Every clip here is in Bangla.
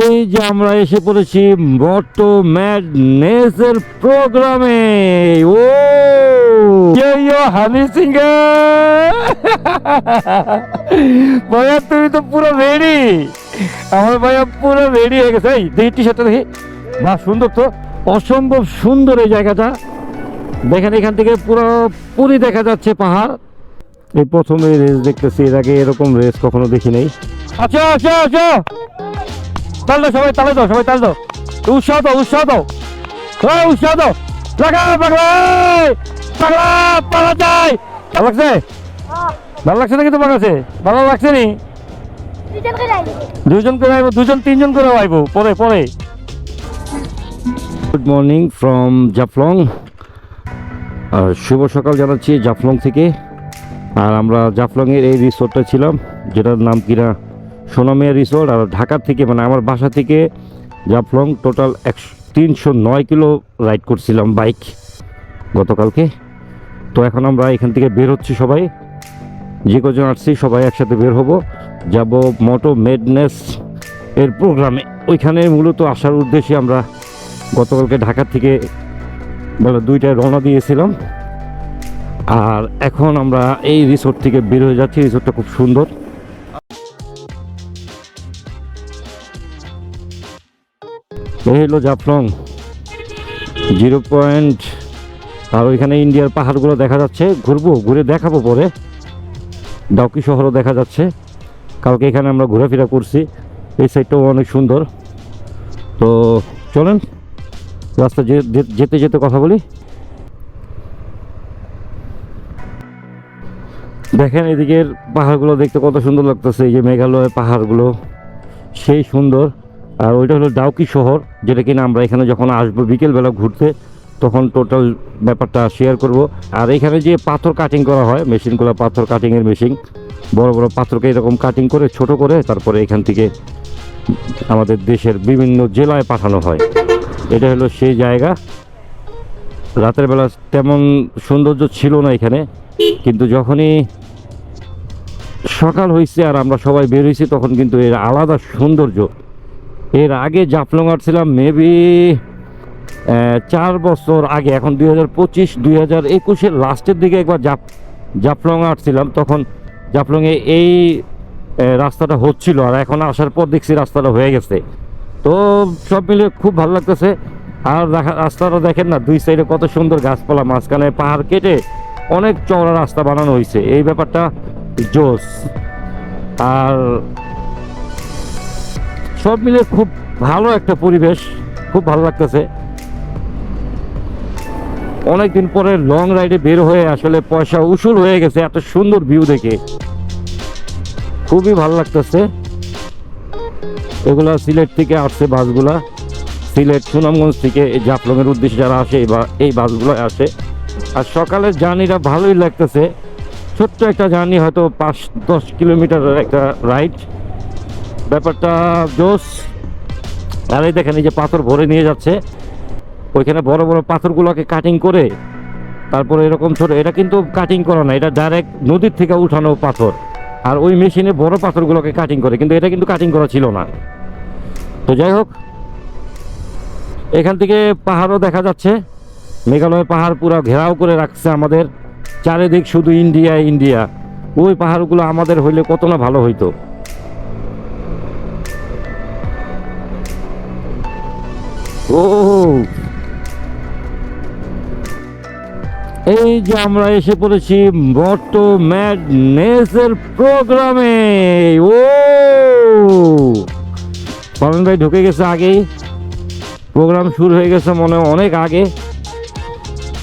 এই যে আমরা এসে পড়েছি মটো ম্যাডনেসের প্রোগ্রামে। ও! হানি সিঙ্গার ভাইয়া, তুমি তো পুরো রেডি আমার ভাইয়া পুরো রেডি হয়ে গেছে। এই, দেখি শার্টটা দেখি। বাহ, সুন্দর তো। অসম্ভব সুন্দর এই জায়গাটা। দেখেন, এখান থেকে পুরো পুরি দেখা যাচ্ছে পাহাড়। এই প্রথমে রেস দেখতেছি। এর আগে এরকম রেস কখনো দেখি নাই আচ্ছা আচ্ছা আচ্ছা তাল দাও সবাই তালে দাও সবাই তাল দাও। উৎসাহ দাও উৎসাহ দাও। হ্যাঁ উৎসাহ দাও। লাগা পাগলা পাগলা পালা যায় ভালো লাগছে? ভালো লাগছে নাকি তোমার কাছে? ভালো লাগছে নি? দুজন করে আইবে দুজন আইবো দুজন তিনজন করে আইবো। পরে পরে। গুড মর্নিং ফ্রম জাফলং আর শুভ সকাল জানাচ্ছি জাফলং থেকে। আর আমরা জাফলংয়ের এই রিসোর্টটা ছিলাম যেটার নাম কিনা? সোনামিয়া রিসোর্ট আর ঢাকা থেকে মানে আমার বাসা থেকে জাফলং টোটাল একশো তিনশো নয় কিলো রাইড করছিলাম বাইক গতকালকে। তো এখন আমরা এখান থেকে বের হচ্ছি সবাই। যে কজন আসছি সবাই একসাথে বের হব। যাব মোটো মেডনেস এর প্রোগ্রামে ওইখানে মূলত আসার উদ্দেশ্যে আমরা গতকালকে ঢাকা থেকে বেলা দুইটায় রওনা দিয়েছিলাম। আর এখন আমরা এই রিসোর্ট থেকে বের হয়ে যাচ্ছি। রিসোর্টটা খুব সুন্দর। এই হলো জাফলং। জিরো পয়েন্ট, আর ওইখানে ইন্ডিয়ার পাহাড়গুলো দেখা যাচ্ছে। ঘুরবো, ঘুরে দেখাবো পরে। ডাউকি শহরও দেখা যাচ্ছে। কালকে এখানে আমরা ঘোরাফেরা করছি। এই সাইডটাও অনেক সুন্দর। তো চলেন, রাস্তা যেতে যেতে কথা বলি। দেখেন এদিকের পাহাড়গুলো দেখতে কত সুন্দর লাগতেছে। এই যে মেঘালয়ের পাহাড়গুলো, সেই সুন্দর। আর ওইটা হলো ডাউকি শহর, যেটা কিনা আমরা এখানে যখন আসব বিকেলবেলা ঘুরতে, তখন টোটাল ব্যাপারটা শেয়ার করব। আর এখানে যে পাথর কাটিং করা হয়, মেশিনগুলো পাথর কাটিংয়ের মেশিন বড় বড় পাথরকে এরকম কাটিং করে, ছোট করে, তারপরে এখান থেকে আমাদের দেশের বিভিন্ন জেলায় পাঠানো হয়। এটা হলো সেই জায়গা। রাতের বেলা তেমন সৌন্দর্য ছিল না এখানে, কিন্তু যখনই সকাল হয়েছে আর আমরা সবাই বের হয়েছি তখন কিন্তু এর আলাদা সৌন্দর্য। এর আগে জাফলং ছিলাম মেবি চার বছর আগে, এখন দুই হাজার পঁচিশ, দুই হাজার একুশের লাস্টের দিকে একবার জাপ জাফলং ছিলাম, তখন জাফলংয়ে এই রাস্তাটা হচ্ছিল আর এখন আসার পর দেখছি রাস্তাটা হয়ে গেছে। তো সব মিলে খুব ভালো লাগতেছে। আর দেখা, রাস্তাটা দেখেন না, দুই সাইডে কত সুন্দর গাছপালা, মাঝখানে পাহাড় কেটে অনেক চওড়া রাস্তা বানানো হয়েছে। এই ব্যাপারটা জোস। আর সব মিলে খুব ভালো একটা পরিবেশ, খুব ভালো লাগতেছে। অনেকদিন পরে লং রাইডে বের হয়ে আসলে পয়সা উসুল হয়ে গেছে, এত সুন্দর ভিউ দেখে। খুবই ভালো লাগতেছে। এগুলা সিলেট থেকে আসছে বাসগুলা। সিলেট সুনামগঞ্জ থেকে এই জাফলংয়ের উদ্দেশ্যে যারা আসে, এই বাসগুলো আসে। আর সকালের জার্নিটা ভালোই লাগতেছে। ছোট্ট একটা জার্নি হয়তো পাঁচ, দশ কিলোমিটারের একটা রাইড ব্যাপারটা জোস। আর এই দেখেন, এই যে পাথর ভরে নিয়ে যাচ্ছে। ওইখানে বড় বড় পাথরগুলোকে কাটিং করে তারপরে এরকম ছোট, এটা কিন্তু কাটিং করা না, এটা ডাইরেক্ট নদীর থেকে উঠানো পাথর। আর ওই মেশিনে বড় পাথরগুলোকে কাটিং করে, কিন্তু এটা কিন্তু কাটিং করা ছিল না। তো যাই হোক, এখান থেকে পাহাড়ও দেখা যাচ্ছে। মেঘালয় পাহাড় পুরো ঘেরাও করে রাখছে আমাদের। চারিদিক শুধু ইন্ডিয়া ইন্ডিয়া। ওই পাহাড়গুলো আমাদের হইলে কত না ভালো হইতো। ও। এই যে আমরা এসে পড়েছি মটো ম্যাডনেসের প্রোগ্রামে। ও। পালন ভাই ঢুকে গেছে আগেই প্রোগ্রাম শুরু হয়ে গেছে মনে অনেক আগে।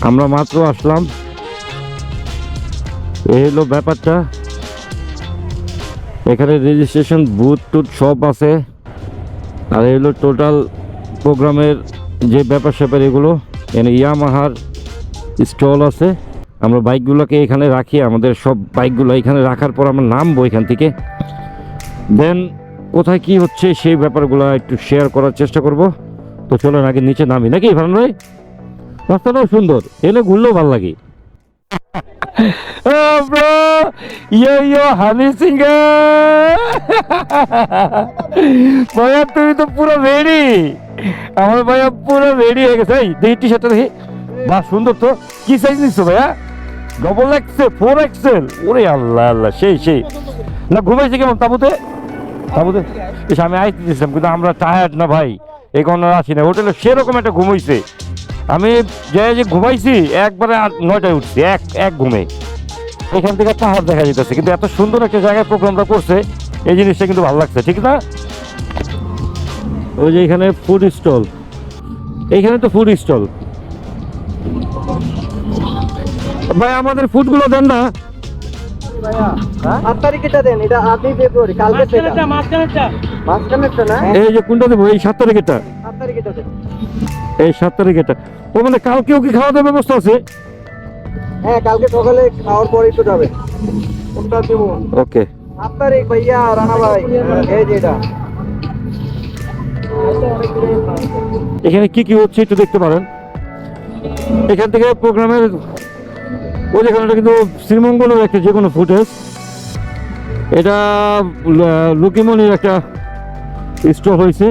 আমরা মাত্র আসলাম। এই হলো ব্যাপারটা। এখানে রেজিস্ট্রেশন বুথ টুথ সব আছে। আর এই হলো টোটাল প্রোগ্রামের যে ব্যাপার স্যাপার এগুলো এখানে ইয়ামাহার স্টল আছে। আমরা বাইকগুলোকে এখানে রাখি আমাদের সব বাইকগুলো এখানে রাখার পর আমরা নামবো এখান থেকে। দেন কোথায় কি হচ্ছে সেই ব্যাপারগুলো একটু শেয়ার করার চেষ্টা করব। তো চলেন আগে নিচে নামি। নাকি ভালো ভাই? রাস্তাটাও সুন্দর এলে ঘুরলেও ভালো লাগে। yo, হানি তুমি তো পুরো রেডি আমার ভাইয়া পুরো রেডি হয়ে গেছে। দেখি টি দেখি। বাহ সুন্দর তো। কি সাইজ নিচ্ছ ভাইয়া? ডবল এক্সেল ফোর এক্সেল ওরে আল্লাহ আল্লাহ, সেই সেই। না, ঘুমাইছে কেমন? তাবুতে? তাবুতে? বেশ আমি আইতে দিয়েছিলাম কিন্তু আমরা টায়ার্ড না ভাই। আর আসি না। হোটেলে সেরকম একটা ঘুমাইছে আমি যে যে ঘুমাইছি, একবারে নয়টায় উঠছি, এক এক ঘুমে। এখান থেকে পাহাড় দেখা যেতেছে কিন্তু এত সুন্দর একটা জায়গায় প্রোগ্রামটা করছে, এই জিনিসটা কিন্তু ভালো লাগছে, ঠিক না? ওই যে এখানে ফুড স্টল এইখানে তো ফুড স্টল ভাই আমাদের ফুডগুলো দেন না। এই যে কোনটা দেবো? এই সাত এই ও মানে কালকেও কি খাওয়া দাওয়ার ব্যবস্থা আছে? হ্যাঁ কালকে সকালে খাওয়ার পরেই তো যাবে। কোনটা দেবো? ওকে। ভাইয়া রানা ভাই। এই এখানে কি কি হচ্ছে একটু দেখতে পারেন। এখান থেকে প্রোগ্রামের ওই যেখানে কিন্তু শ্রীমঙ্গলের একটা যে কোনো ফুটেজ এটা লুকিমনির একটা স্টল হয়েছে।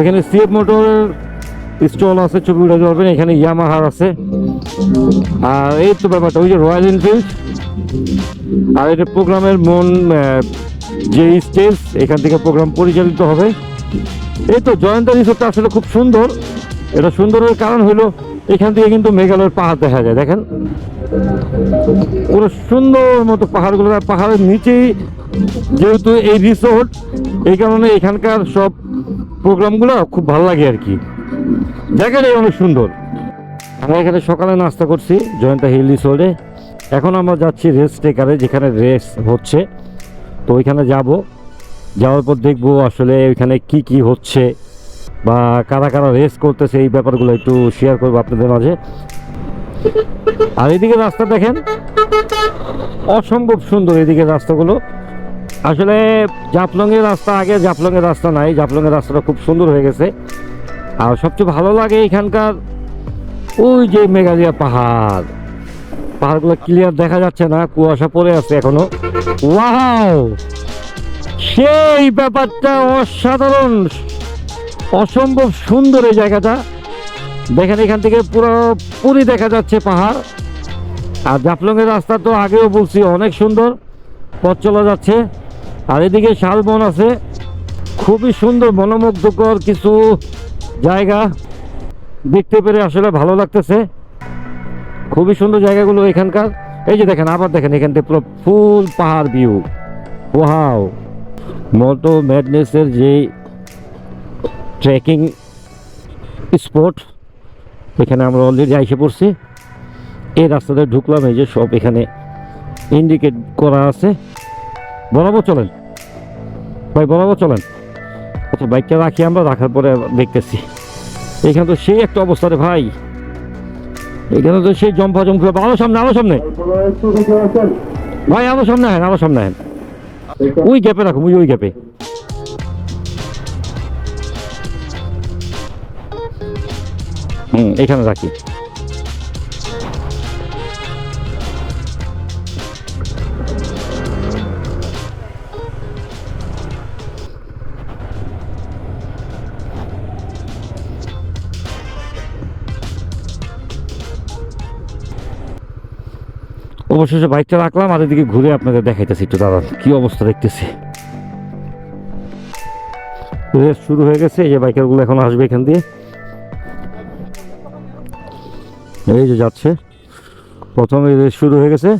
এখানে সিএফ মোটরের স্টল আছে, ছবি উঠে পারবেন এখানে ইয়ামাহার আছে। আর এই তো ব্যাপারটা, ওই যে রয়্যাল এনফিল্ড আর এটা প্রোগ্রামের মন যে স্টেজ এখান থেকে প্রোগ্রাম পরিচালিত হবে। এই তো জয়ন্ত রিসোর্টটা আসলে খুব সুন্দর। এটা সুন্দরের কারণ হলো এখান থেকে কিন্তু মেঘালয়ের পাহাড় দেখা যায়, দেখেন। পুরো সুন্দর মতো পাহাড়গুলো পাহাড়ের নিচেই যেহেতু এই রিসোর্ট এই কারণে এখানকার সব প্রোগ্রামগুলো খুব ভালো লাগে আর কি। জায়গাটাই অনেক সুন্দর। আমরা এখানে সকালে নাস্তা করছি জয়ন্তা হিল রিসোর্টে এখন আমরা যাচ্ছি রেস্ট টেকারে, যেখানে রেস হচ্ছে। তো ওইখানে যাব। যাওয়ার পর দেখব আসলে ওইখানে কি কি হচ্ছে বা কারা কারা রেস করতেছে, এই ব্যাপারগুলো একটু শেয়ার করব আপনাদের মাঝে। আর এদিকে রাস্তা দেখেন, অসম্ভব সুন্দর এদিকে রাস্তাগুলো। আসলে জাফলংয়ের রাস্তা আগে, জাফলংয়ের রাস্তা নাই, জাফলংয়ের রাস্তাটা খুব সুন্দর হয়ে গেছে। আর সবচেয়ে ভালো লাগে এখানকার ওই যে মেঘালিয়া পাহাড়। পাহাড়গুলো ক্লিয়ার দেখা যাচ্ছে না, কুয়াশা পড়ে আছে এখনও। ওয়াও সেই ব্যাপারটা অসাধারণ, অসম্ভব সুন্দর এই জায়গাটা। দেখেন এখান থেকে পুরোপুরি দেখা যাচ্ছে পাহাড়। আর জাফলংয়ের রাস্তা তো আগেও বলছি, অনেক সুন্দর পথ চলা যাচ্ছে। আর এদিকে শালবন আছে, খুবই সুন্দর, মনোমুগ্ধকর কিছু জায়গা। দেখতে পেরে আসলে ভালো লাগতেছে। খুবই সুন্দর জায়গাগুলো এখানকার। এই যে দেখেন, আবার দেখেন এখান থেকে পুরো ফুল পাহাড় ভিউ ওয়াও মোটো ম্যাডনেসের যে ট্রেকিং স্পট এখানে আমরা অলরেডি আইসে পড়ছি। এই রাস্তাতে ঢুকলাম, এই যে সব এখানে ইন্ডিকেট করা আছে। বরাবর চলেন। ভাই, বরাবর চলেন। আচ্ছা বাইকটা রাখি আমরা, রাখার পরে দেখতেছি। এখানে তো সেই একটা অবস্থা রে ভাই। এখানে তো সেই জম্পা জম্পা আরও সামনে আরও সামনে। ভাই আরও সামনে হেন আরও সামনে হেন ওই গ্যাপে রাখুন ওই ওই গ্যাপে। হুম এখানে রাখি। অবশেষে বাইকটা রাখলাম আর এদিকে ঘুরে আপনাদের দেখাইতেছি একটু, দাদা, কি অবস্থা দেখতেছি? রেস শুরু হয়ে গেছে, এই যে বাইকারগুলো এখন আসবে এখান দিয়ে। এই যে যাচ্ছে। প্রথমে রেস শুরু হয়ে গেছে।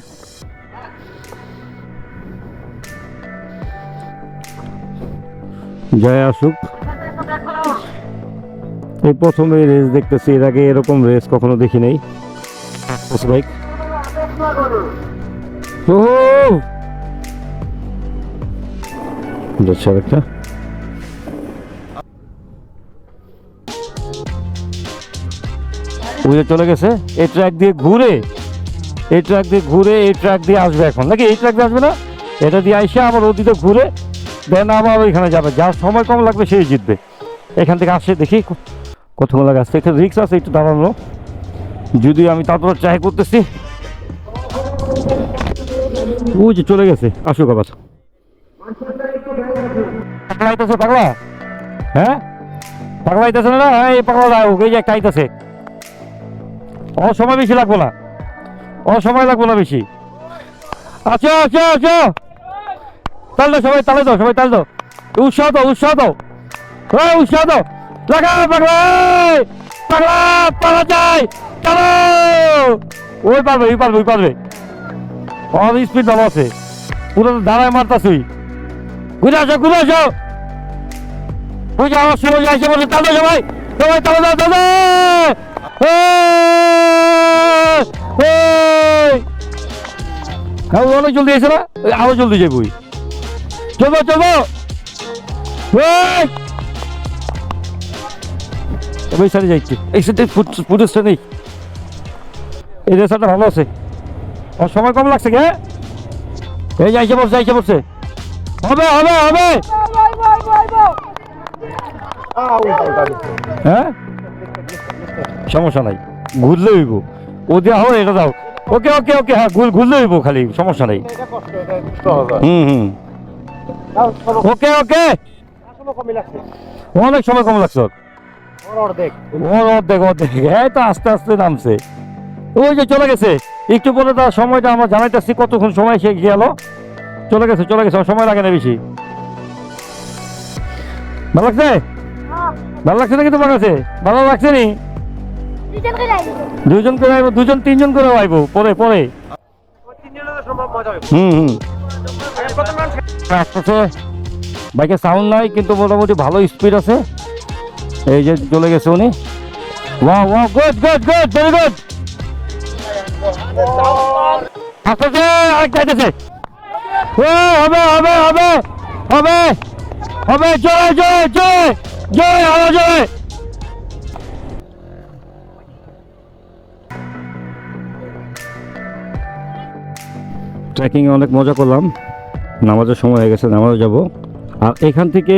জয় আসুক। এই প্রথমে রেস দেখতেছি, এর আগে এরকম রেস কখনো দেখি নাই। বাইক যাচ্ছে আরেকটা। ওই চলে গেছে, এই ট্র্যাক দিয়ে ঘুরে, এই ট্র্যাক দিয়ে ঘুরে, এই ট্র্যাক দিয়ে আসবে এখন। নাকি এই ট্র্যাক দিয়ে আসবে না? এটা দিয়ে আইসে আবার ওদিকে ঘুরে দেন আবার ওইখানে যাবে। যার সময় কম লাগবে সেই জিতবে। এখান থেকে আসে দেখি কতক্ষণ লাগে আসতে এখানে রিক্স আছে, একটু দাঁড়ানো। যদিও আমি তারপর ট্রাই করতেছি যে চলে গেছে। আসুক আবার। পাগলা আইতেছে পাগলা? হ্যাঁ? পাগলা আইতেছে না হ্যাঁ এই পাগলা এই যে একটা আইতেছে। ও সময় বেশি লাগবো না। অসময় লাগবো না বেশি। আচ্ছা আচ্ছা আচ্ছা তাল দাও সবাই, তালে দাও, সবাই তাল দাও। উৎসাহ দাও উৎসাহ দাও। ওই উৎসাহ দাও। লাগা পাগলা! পাগলা পাগলা যাই চলো ওই পারবে ওই পারবে ওই পারবে। অল স্পিড ভালো পুরো দাঁড়ায় মারতাছুই ঘুরে আসো ঘুরে আসো। যে আমার সময় যাইছে বলে তালে সবাই সবাই তালে দাও অনেক জলদি এসে না আরও জলদি যাব। চলো চলো। ওই! ওই সাইডে যাইছি। এই সাইডে ফুটেজটা নেই। এই রেসারটা ভালো আছে। আর সময় কম লাগছে কে এই যাইছে পড়ছে যাইছে পড়ছে। হবে হবে হবে। হ্যাঁ? সমস্যা নাই। ঘুরলে হইব। ও দেওয়া হবে এটা দাও। ওকে ওকে ওকে হ্যাঁ ঘুর ঘুরলে হইব খালি সমস্যা নেই। হুম হুম। ওকে ওকে। অনেক সময় কম লাগছে। ওর। ওর অর্ধেক। ওর অর্ধেক অর্ধেক। এই তো আস্তে আস্তে নামছে। ওই যে চলে গেছে। একটু পরে তার সময়টা আমরা জানাইতেছি কতক্ষণ সময় সে গেল। চলে গেছে চলে গেছে সময় লাগে না বেশি। ভালো লাগছে? ভালো লাগছে নাকি তোমার কাছে? ভালো লাগছে নি? দুজন করে আইবো। দুজন তিনজন করে আইবো পরে পরে। হুম হুম। আসতেছে। বাইকের সাউন্ড নাই কিন্তু মোটামুটি ভালো স্পিড আছে। এই যে চলে গেছে উনি। ওয়া ওয়া good good good very good হবে হবে হবে হবে হবে, জয় জয় জয় জয়, আরও জয়। ট্রেকিংয়ে অনেক মজা করলাম। নামাজের সময় হয়ে গেছে নামাজে যাব। আর এখান থেকে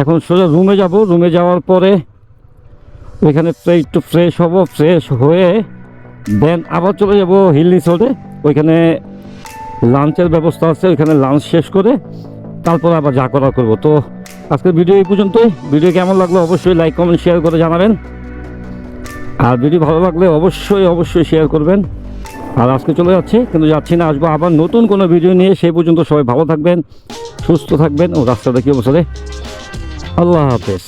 এখন সোজা রুমে যাব। রুমে যাওয়ার পরে প্রায় একটু ফ্রেশ হব ফ্রেশ হয়ে দেন আবার চলে যাব হিল রিসোর্টে। ওইখানে লাঞ্চের ব্যবস্থা আছে, ওইখানে লাঞ্চ শেষ করে তারপর আবার যা করা করব। তো আজকের ভিডিও এই পর্যন্তই। ভিডিও কেমন লাগল অবশ্যই লাইক কমেন্ট শেয়ার করে জানাবেন। আর ভিডিও ভালো লাগলে অবশ্যই অবশ্যই শেয়ার করবেন। আর আজকে চলে যাচ্ছে, কিন্তু যাচ্ছি না, আসব আবার নতুন কোনো ভিডিও নিয়ে। সেই পর্যন্ত সবাই ভালো থাকবেন, সুস্থ থাকবেন ও রাস্তাটা কি অবসরে আল্লাহ হাফেজ।